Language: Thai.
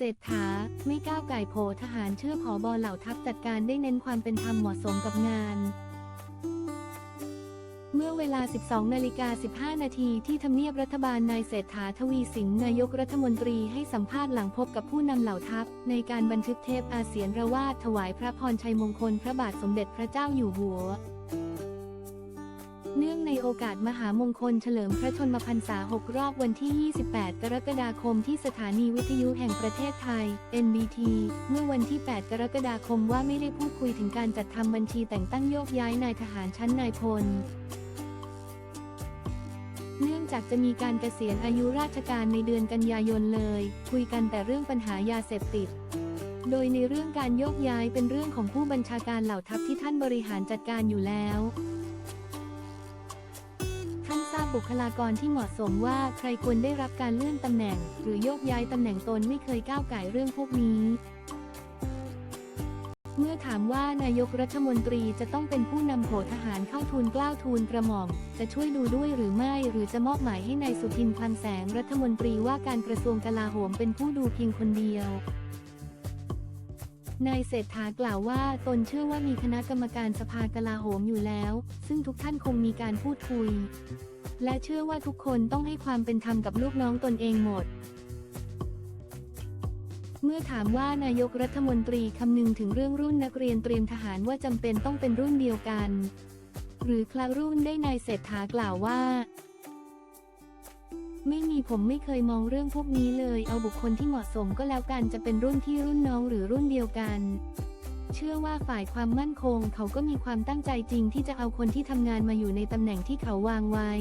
เศรษฐาไม่ก้าวไก่โผทหารเชื่อผอบอเหล่าทัพจัดการได้เน้นความเป็นธรรมเหมาะสมกับงาน เมื่อเวลา 12 นาฬิกา 15 นาทีที่ทำเนียบรัฐบาลนายเศรษฐาทวีสินนายกรัฐมนตรีให้สัมภาษณ์หลังพบกับผู้นำเหล่าทัพ ในการบันทึกเทปอาเซียนระวาดถวายพระพรชัยมงคลพระบาทสมเด็จพระเจ้าอยู่หัว เนื่องในโอกาสมหามงคลเฉลิมพระชนมพรรษา 6 รอบวันที่ 28 กรกฎาคมที่สถานีวิทยุแห่งประเทศไทย NBT เมื่อวันที่ 8 กรกฎาคมว่าไม่ได้พูดคุยถึงการจัดทำบัญชีแต่งตั้งโยกย้ายนายทหารชั้นนายพลเนื่องจากจะมีการเกษียณอายุราชการในเดือนกันยายนเลย คุยกันแต่เรื่องปัญหายาเสพติด โดยในเรื่องการโยกย้ายเป็นเรื่องของผู้บัญชาการเหล่าทัพที่ท่านบริหารจัดการอยู่แล้ว บุคลากรที่เหมาะสมว่าใครควรได้รับการเลื่อนตำแหน่ง หรือโยกย้ายตำแหน่งตนไม่เคยก้าวไก่เรื่องพวกนี้ เมื่อถามว่านายกรัฐมนตรีจะต้องเป็นผู้นำโผทหารเข้าทูลกล้าวทูลกระหม่อม จะช่วยดูด้วยหรือไม่ หรือจะมอบหมายให้นายสุทินคลังแสงรัฐมนตรีว่าการกระทรวงกลาโหมเป็นผู้ดูเพียงคนเดียว นายเศรษฐากล่าวว่าตนเชื่อว่ามีคณะกรรมการสภากลาโหมอยู่แล้ว ซึ่งทุกท่านคงมีการพูดคุย และเชื่อว่าทุกคนต้องให้ความเป็นธรรมกับลูกน้องตนเองหมด เมื่อถามว่านายกรัฐมนตรีคำนึงถึงเรื่องรุ่นนักเรียนเตรียมทหารว่าจำเป็นต้องเป็นรุ่นเดียวกัน หรือคลารุ่นได้นายเศรษฐากล่าวว่า ไม่มีผมไม่เคยมองเรื่องพวกนี้เลย เอาบุคคลที่เหมาะสมก็แล้วกันจะเป็นรุ่นที่รุ่นน้องหรือรุ่นเดียวกัน เชื่อว่าฝ่ายความมั่นคงเขาก็มีความตั้งใจจริงที่จะเอาคนที่ทำงานมาอยู่ในตำแหน่งที่เขาวางไว้